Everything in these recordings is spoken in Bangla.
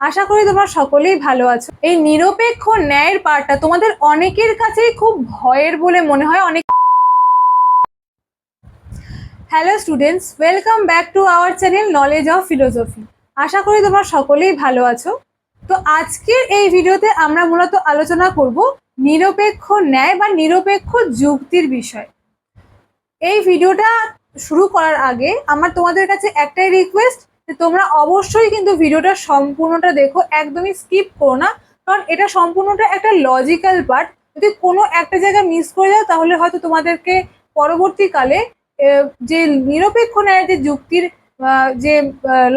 আশা করি তোমরা সকলেই ভালো আছো। এই নিরপেক্ষ ন্যায়ের পার্টটা তোমাদের অনেকের কাছেই খুব ভয়ের বলে মনে হয়, অনেক hello students welcome back to our channel knowledge of philosophy আশা করি তোমরা সকলেই ভালো আছো। তো আজকের এই ভিডিওতে আমরা মূলত আলোচনা করব নিরপেক্ষ ন্যায় বা নিরপেক্ষ যুক্তির বিষয়। এই ভিডিওটা শুরু করার আগে আমার তোমাদের কাছে একটাই রিকোয়েস্ট তোমরা অবশ্যই কিন্তু ভিডিওটা সম্পূর্ণটা দেখো, একদমই স্কিপ করো না। কারণ এটা সম্পূর্ণটা একটা লজিক্যাল পার্ট যদি কোনো একটা জায়গা মিস করে যাও, তাহলে হয়তো তোমাদেরকে পরবর্তীকালে যে নিরপেক্ষ ন্যায়ের যে যুক্তির যে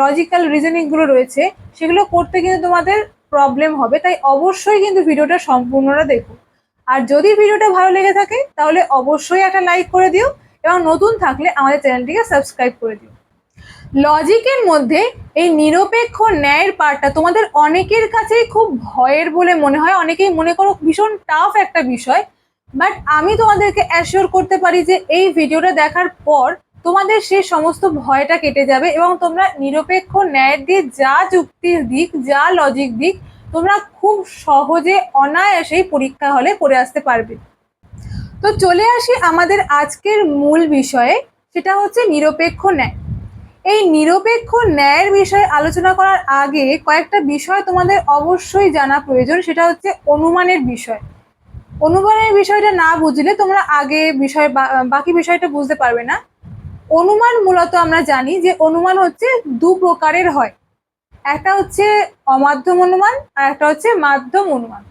লজিক্যাল রিজনিংগুলো রয়েছে, সেগুলো করতে কিন্তু তোমাদের প্রবলেম হবে। তাই অবশ্যই কিন্তু ভিডিওটা সম্পূর্ণটা দেখো। আর যদি ভিডিওটা ভালো লেগে থাকে, তাহলে অবশ্যই একটা লাইক করে দিও। এবং নতুন থাকলে আমাদের চ্যানেলটিকে সাবস্ক্রাইব করে দিও। লজিকের মধ্যে এই নিরপেক্ষ ন্যায়ের পার্টটা তোমাদের অনেকের কাছেই খুব ভয়ের বলে মনে হয়, অনেকেই মনে করো ভীষণ টাফ একটা বিষয় বাট আমি তোমাদেরকে অ্যাসিওর করতে পারি যে এই ভিডিওটা দেখার পর তোমাদের সেই সমস্ত ভয়টা কেটে যাবে এবং তোমরা নিরপেক্ষ ন্যায়ের দিয়ে যা যুক্তির দিক, যা লজিক দিক, তোমরা খুব সহজে অনায়াসেই পরীক্ষা হলে করে আসতে পারবে। তো চলে আসি আমাদের আজকের মূল বিষয়ে, সেটা হচ্ছে নিরপেক্ষ ন্যায়। এই নিরপেক্ষ ন্যায়ের বিষয়ে আলোচনা করার আগে কয়েকটা বিষয় তোমাদের অবশ্যই জানা প্রয়োজন, সেটা হচ্ছে অনুমানের বিষয়। অনুমানের বিষয়টা না বুঝলে তোমরা আগে বিষয় বাকি বিষয়টা বুঝতে পারবে না। অনুমান মূলত আমরা জানি যে অনুমান হচ্ছে দু প্রকারের হয়। একটা হচ্ছে অমাধ্যম অনুমান, আর একটা হচ্ছে মাধ্যম অনুমান।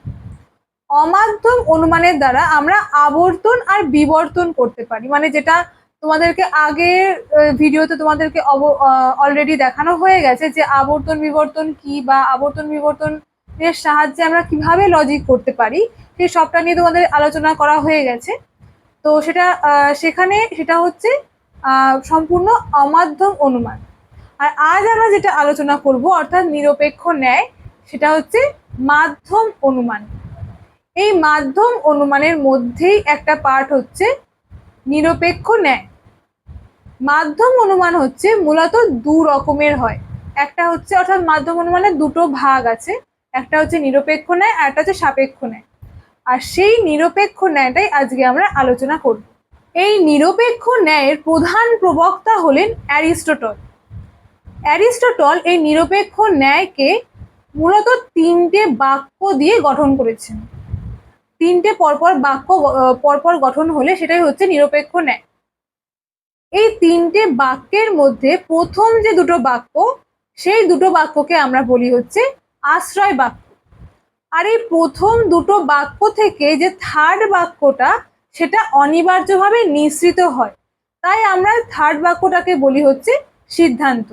অমাধ্যম অনুমানের দ্বারা আমরা আবর্তন আর বিবর্তন করতে পারি মানে যেটা তোমাদেরকে আগের ভিডিওতে তোমাদেরকে অলরেডি দেখানো হয়ে গেছে যে আবর্তন বিবর্তন কি বা আবর্তন বিবর্তনের সাহায্যে আমরা কীভাবে লজিক করতে পারি, সেই সবটা নিয়ে তোমাদের আলোচনা করা হয়ে গেছে। তো সেটা সেখানে সেটা হচ্ছে সম্পূর্ণ অমাধ্যম অনুমান। আর আজ আমরা যেটা আলোচনা করব, অর্থাৎ নিরপেক্ষ ন্যায়, সেটা হচ্ছে মাধ্যম অনুমান। এই মাধ্যম অনুমানের মধ্যেই একটা পার্ট হচ্ছে নিরপেক্ষ ন্যায়। মাধ্যম অনুমান হচ্ছে মূলত দু রকমের হয়। একটা হচ্ছে অর্থাৎ মাধ্যম অনুমানের দুটো ভাগ আছে। একটা হচ্ছে নিরপেক্ষ ন্যায় আর একটা হচ্ছে সাপেক্ষ ন্যায়। আর সেই নিরপেক্ষ ন্যায়টাই আজকে আমরা আলোচনা করব। এই নিরপেক্ষ ন্যায়ের প্রধান প্রবক্তা হলেন অ্যারিস্টটল। অ্যারিস্টটল এই নিরপেক্ষ ন্যায়কে মূলত তিনটে বাক্য দিয়ে গঠন করেছেন। তিনটে পরপর বাক্য পরপর গঠন হলে সেটাই হচ্ছে নিরপেক্ষ ন্যায়। এই তিনটে বাক্যের মধ্যে প্রথম যে দুটো বাক্য, সেই দুটো বাক্যকে আমরা বলি হচ্ছে আশ্রয় বাক্য। আর এই প্রথম দুটো বাক্য থেকে যে থার্ড বাক্যটা, সেটা অনিবার্যভাবে নিঃসৃত হয়। তাই আমরা থার্ড বাক্যটাকে বলি হচ্ছে সিদ্ধান্ত।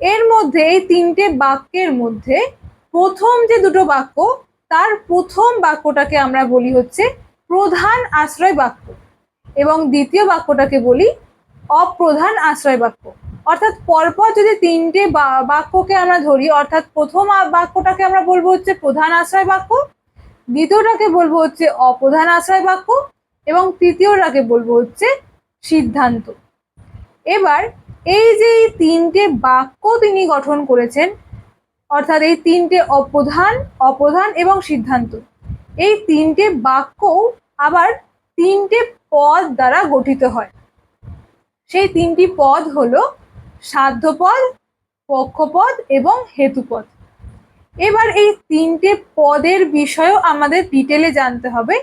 এর মধ্যে, এই তিনটে বাক্যের মধ্যে প্রথম যে দুটো বাক্য তার প্রথম বাক্যটাকে আমরা বলি হচ্ছে প্রধান আশ্রয় বাক্য। এবং দ্বিতীয় বাক্যটাকে বলি অপ্রধান আশ্রয় বাক্য। অর্থাৎ পরপর যদি তিনটে বাক্যকে আমরা ধরি, অর্থাৎ প্রথম বাক্যটাকে আমরা বলব হচ্ছে প্রধান আশ্রয় বাক্য, দ্বিতীয়টাকে বলব হচ্ছে অপ্রধান আশ্রয় বাক্য, এবং তৃতীয়টাকে বলব হচ্ছে সিদ্ধান্ত। এবার এই যে তিনটে বাক্য তিনি গঠন করেছেন অর্থাৎ এই তিনটে অপ্রধান অপ্রধান এবং সিদ্ধান্ত। এই তিনটে বাক্য আবার তিনটে পদ দ্বারা গঠিত হয়। সেই তিনটি পদ হলো সাধ্যপদ, পক্ষপদ এবং হেতুপদ। এবার এই তিনটে পদের বিষয়েও আমাদের ডিটেলে জানতে হবে,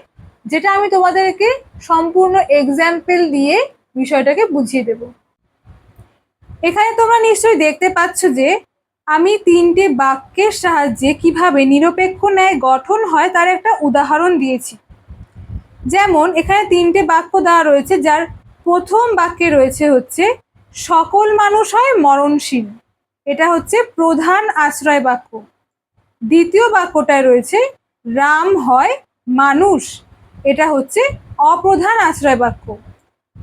যেটা আমি তোমাদেরকে সম্পূর্ণ এক্সাম্পল দিয়ে বিষয়টাকে বুঝিয়ে দেব। এখানে তোমরা নিশ্চয়ই দেখতে পাচ্ছ যে আমি তিনটে বাক্যের সাহায্যে কীভাবে নিরপেক্ষ ন্যায় গঠন হয় তার একটা উদাহরণ দিয়েছি। যেমন, এখানে তিনটে বাক্য দেওয়া রয়েছে, যার প্রথম বাক্যে রয়েছে হচ্ছে, সকল মানুষ হয় মরণশীল। এটা হচ্ছে প্রধান আশ্রয় বাক্য। দ্বিতীয় বাক্যটায় রয়েছে, রাম হয় মানুষ। এটা হচ্ছে অপ্রধান আশ্রয় বাক্য।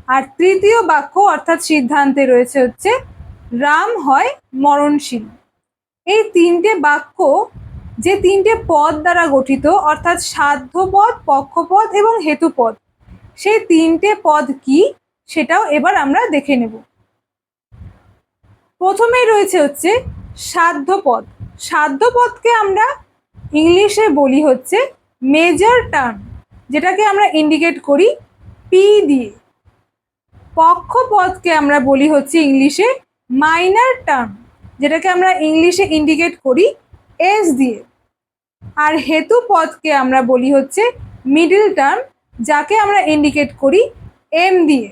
আর তৃতীয় বাক্য অর্থাৎ সিদ্ধান্তে রয়েছে হচ্ছে, রাম হয় মরণশীল। এই তিনটে বাক্য যে তিনটে পদ দ্বারা গঠিত, অর্থাৎ সাধ্যপদ, পক্ষপদ এবং হেতুপদ, সেই তিনটে পদ কি সেটাও এবার আমরা দেখে নেব। প্রথমেই রয়েছে হচ্ছে সাধ্য পদ সাধ্য পদকে আমরা ইংলিশে বলি হচ্ছে মেজর টার্ম যেটাকে আমরা ইন্ডিকেট করি পি দিয়ে। পক্ষপদকে আমরা বলি হচ্ছে ইংলিশে মাইনার টার্ম যেটাকে আমরা ইংলিশে ইন্ডিকেট করি এস দিয়ে। আর হেতু পদকে আমরা বলি হচ্ছে মিডিল টার্ম যাকে আমরা ইন্ডিকেট করি এম দিয়ে।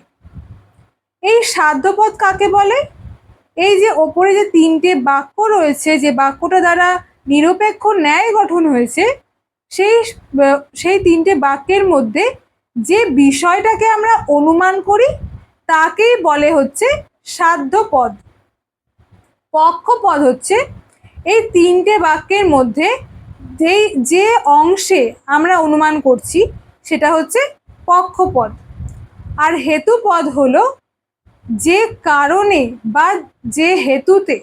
এই সাধ্যপদ কাকে বলে? এই যে ওপরে যে তিনটে বাক্য রয়েছে, যে বাক্যটা দ্বারা নিরপেক্ষ ন্যায় গঠন হয়েছে, সেই সেই তিনটে বাক্যের মধ্যে যে বিষয়টাকে আমরা অনুমান করি, তাকেই বলে হচ্ছে সাধ্যপদ পক্ষপদ হচ্ছে এই তিনটে বাক্যের মধ্যে যেই, যে অংশে আমরা অনুমান করছি, সেটা হচ্ছে পক্ষপদ। আর হেতুপদ হলো যে কারণে বা যে হেতুতে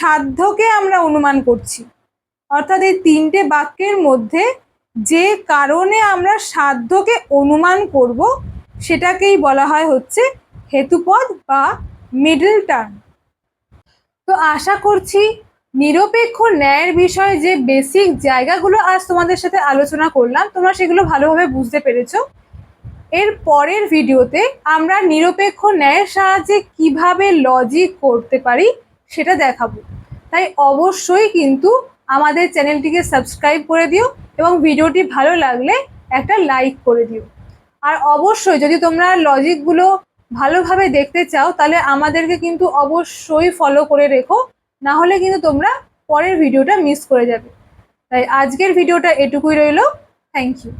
সাধ্যকে আমরা অনুমান করছি। অর্থাৎ এই তিনটে বাক্যের মধ্যে যে কারণে আমরা সাধ্যকে অনুমান করব, সেটাকেই বলা হয় হচ্ছে হেতুপদ বা মিডল টার্ম। তো আশা করছি নিরপেক্ষ ন্যায়ের বিষয়ে যে বেসিক জায়গাগুলো আজ তোমাদের সাথে আলোচনা করলাম, তোমরা সেগুলো ভালোভাবে বুঝতে পেরেছ। এর পরের ভিডিওতে আমরা নিরপেক্ষ ন্যায়ের সাহায্যে কীভাবে লজিক করতে পারি সেটা দেখাবো। তাই অবশ্যই কিন্তু আমাদের চ্যানেলটিকে সাবস্ক্রাইব করে দিও এবং ভিডিওটি ভালো লাগলে একটা লাইক করে দিও। আর অবশ্যই যদি তোমরা লজিকগুলো ভালোভাবে দেখতে চাও, তাহলে আমাদেরকে কিন্তু অবশ্যই ফলো করে রেখো। না হলে কিন্তু তোমরা পরের ভিডিওটা মিস করে যাবে। তাই আজকের ভিডিওটা এটুকুই রইল। Thank you